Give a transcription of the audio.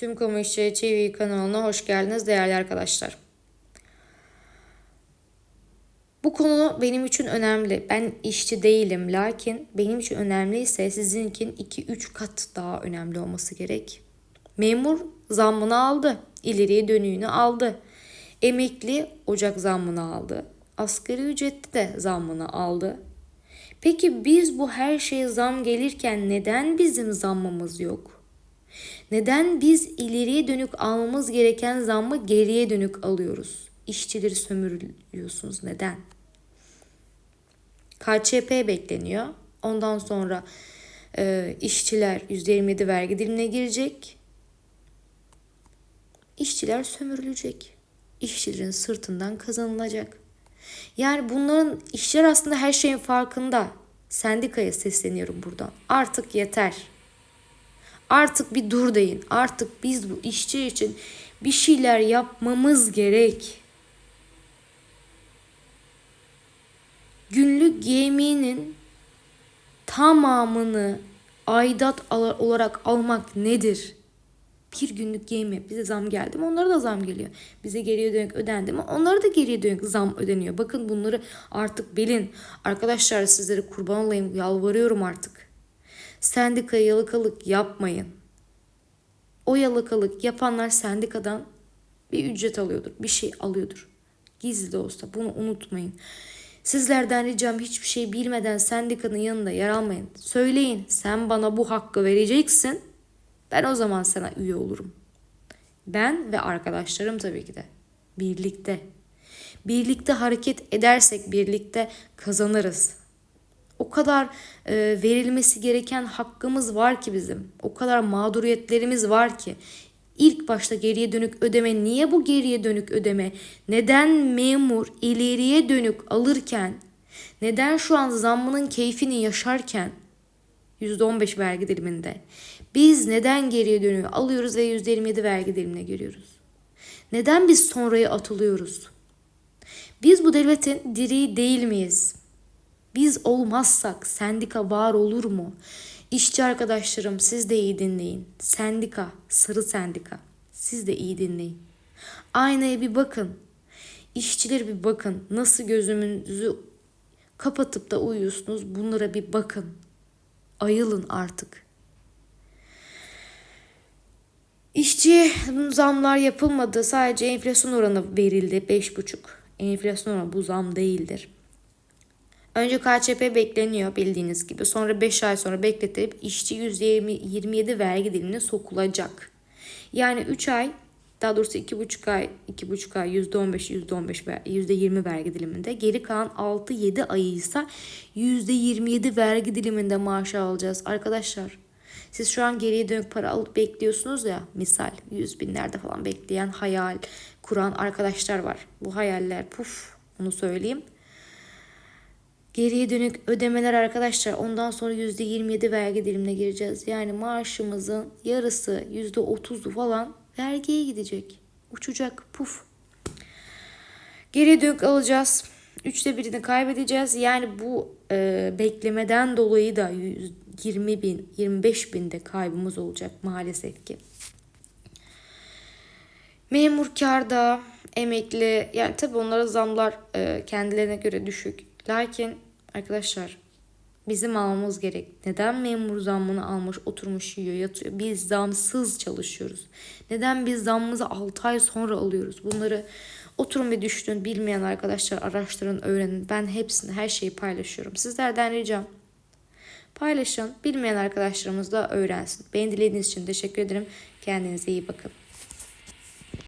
Tüm Kamu İşçileri TV kanalına hoş geldiniz değerli arkadaşlar. Bu konu benim için önemli. Ben işçi değilim lakin benim için önemliyse sizin için 2-3 kat daha önemli olması gerek. Memur zammını aldı. ileriye dönüğünü aldı. Emekli Ocak zammını aldı. Asgari ücretli de zammını aldı. Peki biz bu her şeye zam gelirken neden bizim zammımız yok? Neden biz ileriye dönük almamız gereken zammı geriye dönük alıyoruz? İşçileri sömürüyorsunuz. Neden? KÇP bekleniyor. Ondan sonra e, işçiler %27 vergi dilimine girecek. İşçiler sömürülecek. İşçilerin sırtından kazanılacak. Yani bunların işçiler aslında her şeyin farkında. Sendikaya sesleniyorum buradan. Artık yeter. Artık bir dur deyin. Artık biz bu işçi için bir şeyler yapmamız gerek. Günlük yemeğinin tamamını aidat olarak almak nedir? Bir günlük yeme bize zam geldi mi onlara da zam geliyor. Bize geriye dönük ödendi mi onlara da geriye dönük zam ödeniyor. Bakın bunları artık bilin. Arkadaşlar sizlere kurban olayım yalvarıyorum artık. Sendikaya yalakalık yapmayın. O yalakalık yapanlar sendikadan bir ücret alıyordur. Bir şey alıyordur. Gizli de olsa bunu unutmayın. Sizlerden ricam hiçbir şey bilmeden sendikanın yanında yer almayın. Söyleyin sen bana bu hakkı vereceksin. Ben o zaman sana üye olurum. Ben ve arkadaşlarım tabii ki de. Birlikte. Birlikte hareket edersek birlikte kazanırız. O kadar e, verilmesi gereken hakkımız var ki bizim. O kadar mağduriyetlerimiz var ki. İlk başta geriye dönük ödeme niye bu geriye dönük ödeme? Neden memur ileriye dönük alırken neden şu an zammının keyfini yaşarken %15 vergi diliminde biz neden geriye dönüyor alıyoruz ve %27 vergi dilimine giriyoruz? Neden biz sonraya atılıyoruz? Biz bu devletin direği değil miyiz? Biz olmazsak sendika var olur mu? İşçi arkadaşlarım siz de iyi dinleyin. Sendika, sarı sendika. Siz de iyi dinleyin. Aynaya bir bakın. İşçiler bir bakın. Nasıl gözümüzü kapatıp da uyuyorsunuz bunlara bir bakın. Ayılın artık. İşçi zamlar yapılmadı. Sadece enflasyon oranı verildi 5,5. Enflasyon oranı bu zam değildir. Önce KÇP bekleniyor bildiğiniz gibi. Sonra 5 ay sonra bekletip işçi %27 vergi dilimine sokulacak. Yani 3 ay daha doğrusu 2,5 ay 2,5 ay %15 %15 %20 vergi diliminde. Geri kalan 6-7 ayı ise %27 vergi diliminde maaş alacağız. Arkadaşlar siz şu an geriye dönük para alıp bekliyorsunuz ya misal 100 binlerde falan bekleyen hayal kuran arkadaşlar var. Bu hayaller puf onu söyleyeyim. Geriye dönük ödemeler arkadaşlar ondan sonra %27 vergi dilimine gireceğiz. Yani maaşımızın yarısı %30'u falan vergiye gidecek. Uçacak puf. Geriye dönük alacağız. Üçte birini kaybedeceğiz. Yani bu e, beklemeden dolayı da 20 bin, 25 bin de kaybımız olacak maalesef ki. Memur karda, emekli yani tabi onlara zamlar e, kendilerine göre düşük. Lakin arkadaşlar bizim almamız gerek. Neden memur zammını almış oturmuş yiyor yatıyor. Biz zamsız çalışıyoruz. Neden biz zammımızı 6 ay sonra alıyoruz. Bunları oturun bir düşünün. Bilmeyen arkadaşlar araştırın öğrenin. Ben hepsini her şeyi paylaşıyorum. Sizlerden ricam paylaşın. Bilmeyen arkadaşlarımız da öğrensin. Beni dinlediğiniz için teşekkür ederim. Kendinize iyi bakın.